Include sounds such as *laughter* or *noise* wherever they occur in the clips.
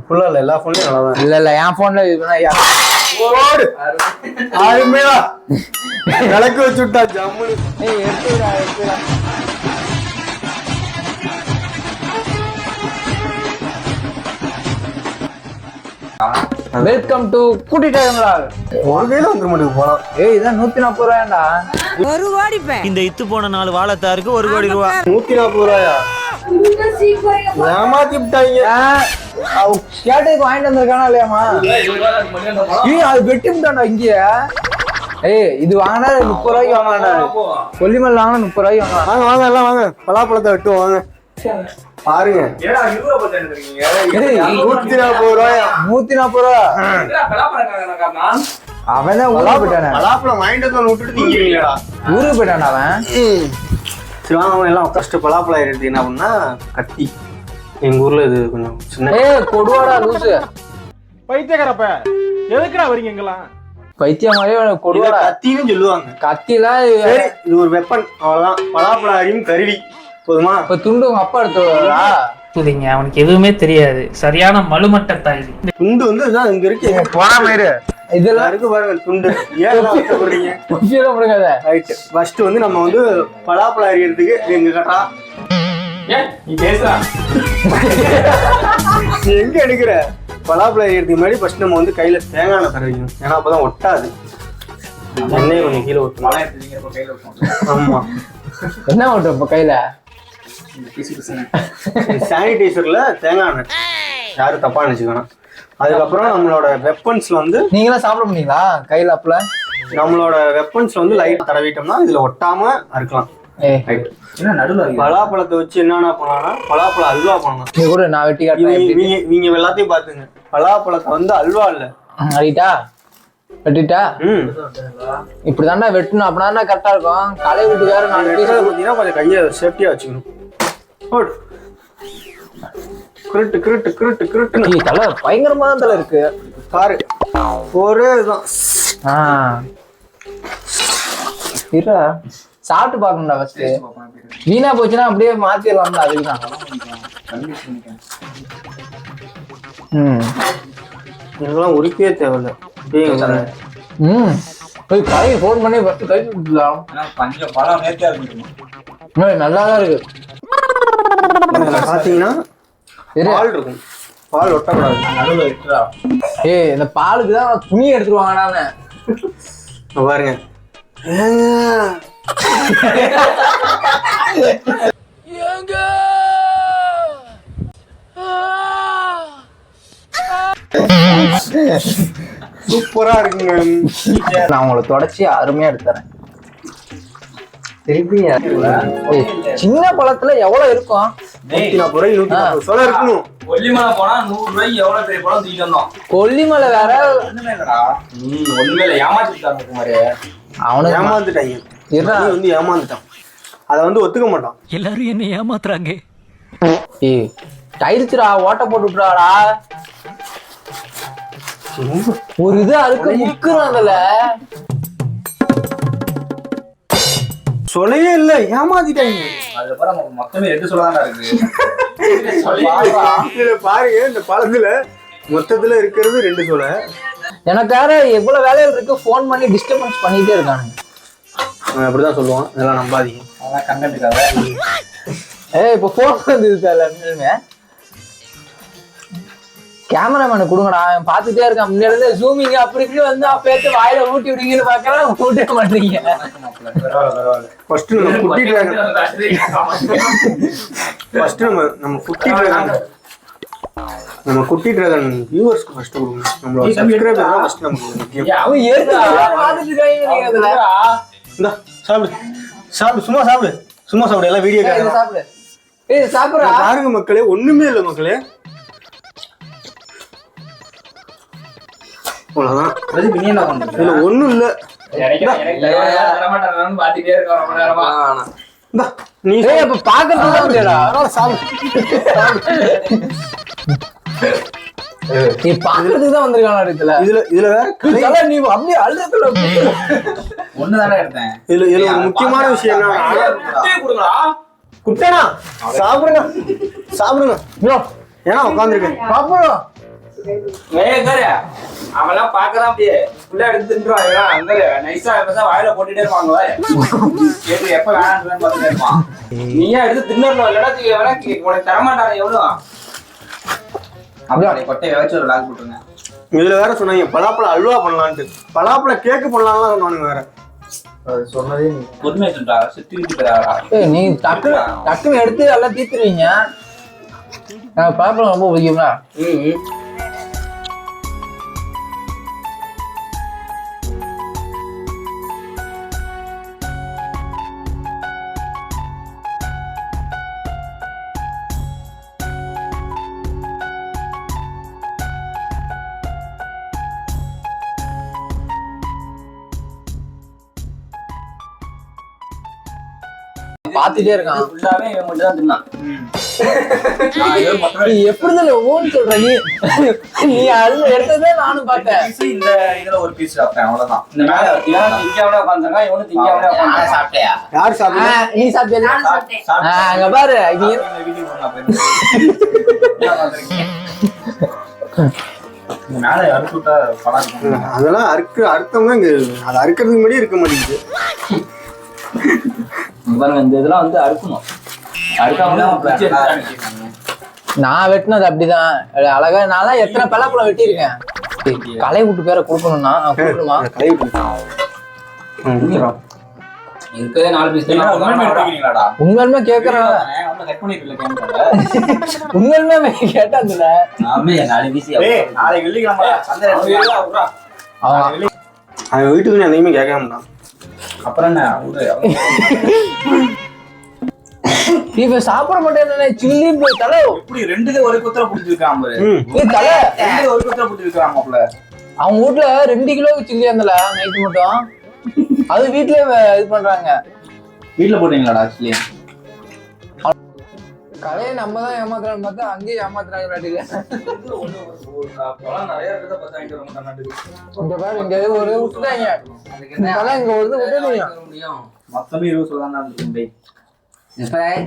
ஃபுல்லா இல்ல எல்லா போன்லயும் நல்லா தான் இல்ல இல்ல என் போன்ல இது பண்ணா யா- ஓடு! அருமையா! விளக்கு வச்சு விட்டா ஜம்முன்னு ஏய் எடுத்துடா எடுத்துடா. வெல்கம் டு கூட்டிட்டாங்களா ஒரு கையில வந்துட மாட்டேங்குது போலாம். ஏய் இதான் நூத்தி நாற்பது ரூபாயாண்டா. ஒரு கோடிப்பேன் இந்த இத்து போன நாலு வாழைத்தாருக்கு ஒரு கோடி ரூபா. நூத்தி நாற்பது ரூபாயா? ஏமாத்தி விட்டாங்க அவ கேட்டதுக்கு வாங்கிட்டு வந்திருக்கானா இல்லையாமா ஏய் அது வெட்டி விட்டான்டா இங்கேயே. ஏய் இது வாங்கினா முப்பது ரூபாய்க்கு வாங்கலாம்டா. கொல்லிமல் வாங்கினா முப்பது ரூபாய்க்கு வாங்கலாம். வாங்க வாங்க எல்லாம் வாங்க. பலாப்பழத்தை வாங்க. பாருங்க. நூத்தி நாற்பது ரூபாயா? நூத்தி நாற்பது ரூபா. அவன் தான் ஊருக்கு போயிட்டானே. பலாப்பழம் வாங்கிட்டு வந்து விட்டுட்டு ஊருக்கு போயிட்டானே அவன். சரி வாங்க எல்லாம் ஃபர்ஸ்ட் பலாப்பழம் எடுத்து என்ன பண்ணா கத்தி. எங்க ஊர்ல இது கொஞ்சம் சின்ன ஏய் கொடுவாடா லூசு. பைத்தியக்காரப்ப எதுக்குடா வரீங்க இங்கெல்லாம்? பைத்தியம் மாதிரி கொடுவாடா. கத்தின்னு சொல்லுவாங்க. கத்திலாம் சரி இது ஒரு வெப்பன் அவ்வளவுதான். பலாப்பழம் அறியும் கருவி. போதுமா? இப்ப துண்டு உங்க அப்பா எடுத்து வரா புரியுதுங்க அவனுக்கு எதுவுமே தெரியாது. சரியான மலுமட்ட தாய் துண்டு வந்து இங்க இருக்கு. போனா மயிரு இதெல்லாம் இருக்கு பாருங்க துண்டு. ஏன் குச்சியில முடியாத ரைட் ஃபர்ஸ்ட் வந்து நம்ம வந்து பலாப்பழம் அறியறதுக்கு எங்க கட்டா நீ பேசுறா நீ எங்க எடுக்கிற? பலாப்பழம் அறியறதுக்கு முன்னாடி ஃபர்ஸ்ட் நம்ம வந்து கையில தேங்காய் எண்ணெய் தர வைக்கணும். ஏன்னா அப்பதான் ஒட்டாது. எண்ணெயை கொஞ்சம் கீழே ஊற்றணும் ஆமா. என்ன ஓட்டு இப்ப கையில? சானிடைசர்ல தேங்காய் எண்ணெய். யாரும் தப்பா நினைச்சுக்கணும் அதுக்கப்புறம் நம்மளோட வெப்பன்ஸ்ல வந்து நீங்களாம் சாப்பிட முடியுங்களா கையில அப்பல நம்மளோட வெப்பன்ஸ்ல வந்து லைட் தடவிட்டோம்னா இதுல ஒட்டாம இருக்கலாம். ஏய் ரைட் பலாப்பழத்தை வச்சு என்னென்ன பண்ணலாம்னா பலாப்பழம் அல்வா பண்ணலாம். நீ கூட நான் வெட்டி காட்டுறேன் இவங்க எல்லாத்தையும் பாத்துங்க பலாப்பழத்தை வந்து அல்வா இல்ல. அடிட்டா வெட்டிட்டா? ம். இப்படிதான்டா வெட்டணும். அப்படின்னா கரெக்டா இருக்கும்? களை வீட்டுக்கார நாலு வெட்டுறது பீஸ் பார்த்தீங்கன்னா கொஞ்சம் கையை சேஃப்டியா வச்சுக்கணும். கிருட்டு கிருட்டு கிருட்டு கிருட்டுன்னு. ஏய், தலை பயங்கரமா தான் தலை இருக்கு. பாரு. ஒரே இதுதான். ஆ. இருடா. சாப்பிட்டு பார்க்கணும்டா ஃபர்ஸ்ட் வீணா போச்சுன்னா அப்படியே மாத்திடலாம்ல அதுக்கு தான். ம். இதெல்லாம் உரிக்கவே தேவையில்ல. ம். போய் கடைக்கு ஃபோன் பண்ணி ஃபர்ஸ்ட் கை கொடுத்துலாம் ஏய், நல்லா தான் இருக்கு. பாத்தீங்கன்னா. பால் இருக்கும். பால் ஒட்டக்கூடாது. ஏய் இந்த பாலுக்கு தான் துணி எடுத்துருவாங்கடான்னு பாருங்க. ஏங்க. சூப்பரா இருக்குங்க. நான் உங்களை தொடச்சி அருமையா எடுத்துறேன். திருப்பி ஏய், சின்ன பழத்துல எவ்வளவு இருக்கும்? நூத்தி நாற்பது ரூபாய் நூத்தி நாற்பது சொல்ல இருக்கணும். கொல்லிமலை போனா நூறு ரூபாய்க்கு எவ்வளவு பெரிய பழம் தூக்கிட்டு வந்தோம்? கொல்லிமலை வேற. ஒண்ணுமே இல்லடா. ம் ஒண்ணுமே இல்ல. ஏமாத்திட்டாங்க குமாரு அவனுக்கு ஏமாந்துட்டாங்க. இருடா. நீ வந்து ஏமாந்துட்டான். அதை வந்து ஒத்துக்க மாட்டான். எல்லாரும் என்ன ஏமாத்துறாங்க. ஏய் டைல்ஸ்டா ஓட்ட போட்டு விட்டுறாடா ஒரு இது அறுக்க முக்குறான் சொல்லவே இல்ல ஏமாத்திட்டாங்க. அதுக்கப்புறம் மொத்தமே ரெண்டு சொல்லதான்டா இருக்கு பாருங்க இந்த பழத்துல மொத்தத்துல இருக்கிறது ரெண்டு சொல்ல எனக்கு வேற எவ்வளவு வேலைகள் இருக்கு ஃபோன் பண்ணி டிஸ்டர்பன்ஸ் பண்ணிட்டே இருக்கானுங்க. அவன் அப்படிதான் சொல்லுவான் இதெல்லாம் நம்பாதீங்க. அதான் கண்டென்ட்டுக்காக ஏய் இப்போ ஃபோன் வந்து கேமராமேனு கொடுங்கடா. அவன் பார்த்துட்டே இருக்கான். முன்னாடி ஜூமிங் அப்படி இப்படி வந்து அப்பேத்து வாயில ஊட்டி விடுங்கன்னு பார்க்கறேன் ஊட்டே மாட்டீங்க ஃபர்ஸ்ட் நம்ம குட்டி ஃபர்ஸ்ட் நம்ம நம்ம குட்டி நம்ம குட்டி டிராகன் வியூவர்ஸ்க்கு ஃபர்ஸ்ட் கொடுங்க. நம்மளோட சப்ஸ்கிரைபர் தான் ஃபர்ஸ்ட் நமக்கு முக்கியம் அவன் ஏற்று பார்த்துட்டு இருக்காங்க அதுல இந்தா சாப்பிடு. சாப்பிடு சும்மா சாப்பிடு. சும்மா சாப்பிடு எல்லாம் வீடியோ சாப்பிடு. ஏய் சாப்பிடுறா. பாருங்க மக்களே ஒண்ணுமே இல்லை மக்களே. ரொம்ப நேரமா. இந்தா நீ ஏய் அப்ப பாக்கிறதுக்கு தான் வந்தியடா நீ பாக்கிறதுக்கு தான் வந்திருக்கான இடத்துல? இதுல இதுல வேற நீ அப்படியே அழுதத்துல ஒண்ணுதானே எடுத்தேன். இதுல இதுல ஒரு முக்கியமான விஷயம் குட்டனா? சாப்பிடுங்க. சாப்பிடுங்க. ஏன்னா உட்காந்துருக்கேன் பாப்போம். அவெல்லாம் பார்க்கதான் அப்படியே. ஃபுல்லா எடுத்து இவெல்லாம் அங்க நைஸா எப்பதான் வாயில போட்டுட்டே இருப்பாங்க. கேட்டு எப்ப வேணான்னு பார்த்துட்டே இருப்பான். நீயா எடுத்து தின்னணும் இல்லடா வேணா உனக்கு தரமாட்டானே எவ்வளவு அப்படியே வச்சு ஒரு லாக் போட்டுருங்க. இதுல வேற சொன்னாங்க பலாப்பழ அல்வா பண்ணலான்ட்டு. பலாப்பழ கேக்கு பண்ணலாம்லாம் சொன்னானுங்க வேற. சொன்னதே நீ. பொறுமையா சொல்றா சுத்தி நீ டக்கு டக்குன்னு எடுத்து எல்லாம் தீத்துருவீங்க. எனக்கு பழப்பழம் ரொம்ப பிடிக்கும்ல பாத்துட்டே இருக்கான். ஃபுல்லாவே இவன் மட்டும் தான் தின்னான். நீ எப்படி தான் ஓன்னு சொல்ற நீ? நீ அது எடுத்ததே நானும் பார்த்தேன். இந்த இதுல ஒரு பீஸ் சாப்பிட்டேன் அவ்வளவுதான். இந்த மேல இவன் திங்காமலே உட்காந்துருக்கான் இவனும் திங்காமலே உட்காந்து சாப்பிட்டியா யார் ஆ, சாப்பிடுங்க நீ சாப்பிட்டியா? ஆ, அங்க பாரு இது விட்டா படம் இருக்கும். அதெல்லாம் அறுக்க அறுத்தவங்க இங்க அது அறுக்கிறதுக்கு முன்னாடியே இருக்க மாட்டேங்குது. பாருங்க இந்த இதெல்லாம் வந்து அறுக்கணும். அறுக்காம. நான் வெட்டினது அப்படிதான். அழகா நான் எத்தனை பழப்பழம் வெட்டியிருக்கேன். ஏய், களை விட்டு பேரை கொடுக்கணும்னா கொடுக்கணுமா? கை கொடுத்துரும் இருக்கவே நாலு பீஸ் உண்மையுமே கேக்குறேன் கட் பண்ணிட்டு கேம் உண்மையுமே கேட்டாந்துல நாலு பீஸ் நாளைக்கு வெள்ளிக்கிழமை. அவன் வீட்டுக்கு அன்னைக்குமே கேட்க மாட்டான் அப்புறம். இப்ப *laughs* சாப்பிட மாட்டேன் சில்லி தலை. எப்படி ரெண்டு ஒரு குத்திர பிடிச்சிருக்கான் தலை. ரெண்டு ஒரு குத்திர பிடிச்சிருக்கான் அவங்க வீட்ல ரெண்டு கிலோ சில்லி இருந்தல நைட்டு மட்டும். அது வீட்லயே இது பண்றாங்க. வீட்டுல போட்டீங்களாடா ஆக்சுவலி கலையை நம்ம தான் ஏமாத்துறான்னு பார்த்தா அங்கேயே ஏமாத்துறாங்க மாட்டான் இந்த பேர் இங்க ஒரு விட்டுட்டாங்க. இதெல்லாம் இங்க ஒரு விட்டுட்டீங்க. மொத்தமே இருபது சொல்லலாம்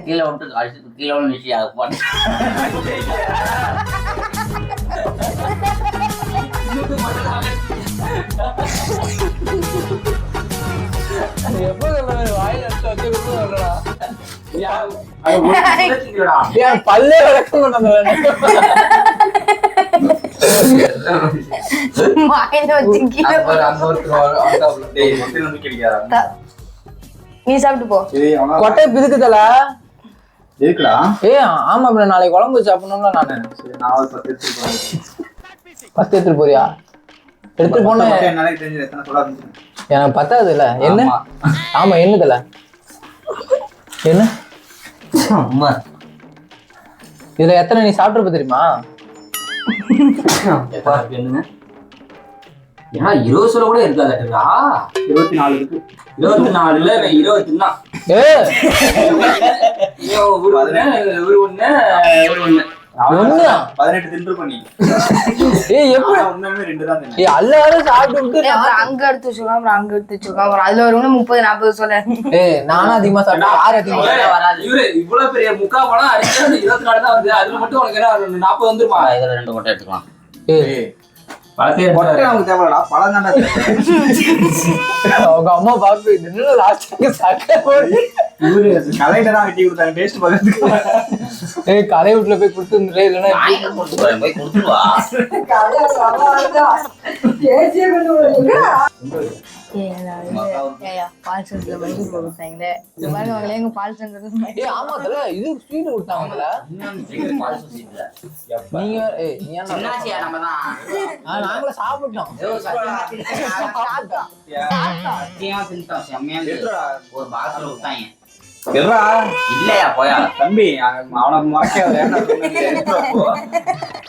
கீழே விட்டு கழிச்சு கீழே விட்டு நிச்சயம் ஆக போனேன் எப்போ வாயில எடுத்து வச்சு கொடுத்து சொல்றா பல்லே விளக்கம் கொண்டு நீ சாப்பிட்டு போ. சரி, அவனா- கொட்டை பிதுக்குதல இருக்குடா. ஏ ஆமா பின்ன நாளைக்கு குழம்பு சாப்பிடணும்ல நானு. சரி, நான் பத்து எடுத்துட்டு போறியா? சொல்ல ஆரம்பிச்சேன். எனக்கு பத்தாது இல்ல என்ன? ஆமா. ஆமா என்னதுல என்ன? அம்மா. இதுல எத்தனை நீ சாப்பிட்டுருப்ப தெரியுமா? என்னங்க? ஏன்னா இருபது சொல்ல கூட இருக்காதா இருபத்தி நாலு இருக்கு. இருபத்தி நாலுல இருபத்தி தான் ஒரு ஒண்ணு ஒரு ஒண்ணு. பதினெட்டு தின்று பண்ணி ஏய் எப்படி? உண்மையுமே ரெண்டு தான். ஏய் எல்லாரும் சாப்பிட்டு அப்புறம் அங்க எடுத்து வச்சுக்கலாம் அப்புறம் அங்க எடுத்து வச்சுக்கலாம் அப்புறம் அதுல ஒரு முப்பது நாற்பது சொல்ல. ஏய் நானும் அதிகமா சாப்பிட்டேன் யார் அதிகமா வராது. இவரு இவ்வளவு பெரிய முக்கா பழம் அடிச்சு இருபத்தி நாலு தான் வந்து அதுல மட்டும் உனக்கு நாற்பது வந்துருமா? இதுல ரெண்டு கொட்டை எடுத்துக்கலாம். ஏய் கொட்டை நமக்கு தேவைடா பழம் தான்டா அவங்க அம்மா பாப்பு என்ன லாஸ்ட் சாக்க போய் இவரு கலையில தான் வெட்டி கொடுத்தாங்க டேஸ்ட் பார்க்கறதுக்கு. ஏய் கலை வீட்டுல போய் கொடுத்து வந்துரு இல்லைன்னா வாங்கி கொடுத்து போறேன் போய் கொடுத்துட்டு வா. பால் சங்கத்துல மைசூர் கொடுத்தாங்களே இந்த மாதிரி அவங்களே எங்க பால் சங்கத்துல ஏய் ஆமா தல இது ஸ்வீட் கொடுத்தாங்கல்ல நீங்க ஏய் நீ என்ன சின்னாச்சியா நம்ம தான். ஆ, நாங்களும் சாப்பிட்டோம். ஒரு பாக்ஸ்ல விட்டாங்க இல்லையா போயா? தம்பி அவனை மறக்காத *laughs*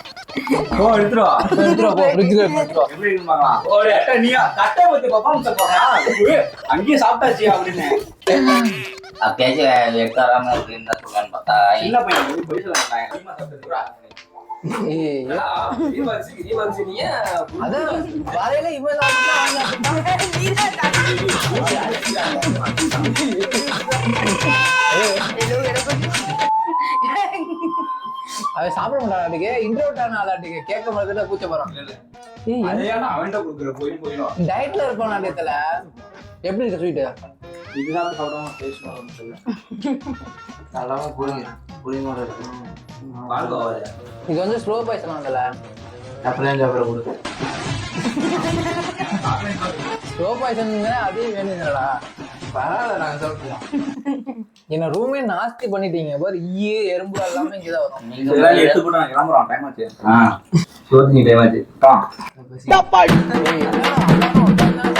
ஏன்டா சொன்னது? எடுத்துட்டு வா, போ. போ எடுத்துட்டு வா எடுத்துட்டு வா, போ ஃப்ரிட்ஜ்ல எடுத்துட்டு வா. எப்படி இருக்குமாங்களா ஒரு அட்டை நீயா கட்டை பத்தி பர்ஃபார்மன்ஸ் போறா அங்கேயே சாப்பிட்டாச்சியா அப்படின்னு அப்பயாச்சும் எடுத்து வராம அப்படின்னு தான் சொல்லலாம்னு பார்த்தா சின்ன பையன் போய் அதிகமா சாப்பிட்டுருக்குறா. அதான் இவன் சாப்பிட்டா அவன் சாப்பிட மாட்டானாட்டுக்கு இன்ட்ரோட் ஆன ஆளாட்டுக்கு கேட்க மாதிரி பூச்ச போறான் டயட்ல இருப்பான் நாட்டியத்துல எப்படி இருக்கு ஸ்வீட்டு இதுதான் சாப்பிடாம பேசணும் சொல்லு. நல்லாம புரியுங்க புரியுமா பால்கோவாது இது வந்து ஸ்லோ பாய்சன் வந்தல அப்படியே சாப்பிட கொடுத்து ஸ்லோ பாய்சன் அதையும் வேணுங்களா பரவாயில்ல நாங்க சாப்பிட்டுலாம் என்ன ரூமே நாஸ்தி பண்ணிட்டீங்க. பாரு ஈ எறும்பு எல்லாமே இங்கதான் வரும். இதெல்லாம் எடுத்து போட்டு நான் கிளம்புறோம். டைம் ஆச்சு. ஆ. சோதிங்க டைம் ஆச்சு. ஆ ஏய், என்னடா, அதான் உட்கார்ந்து தான்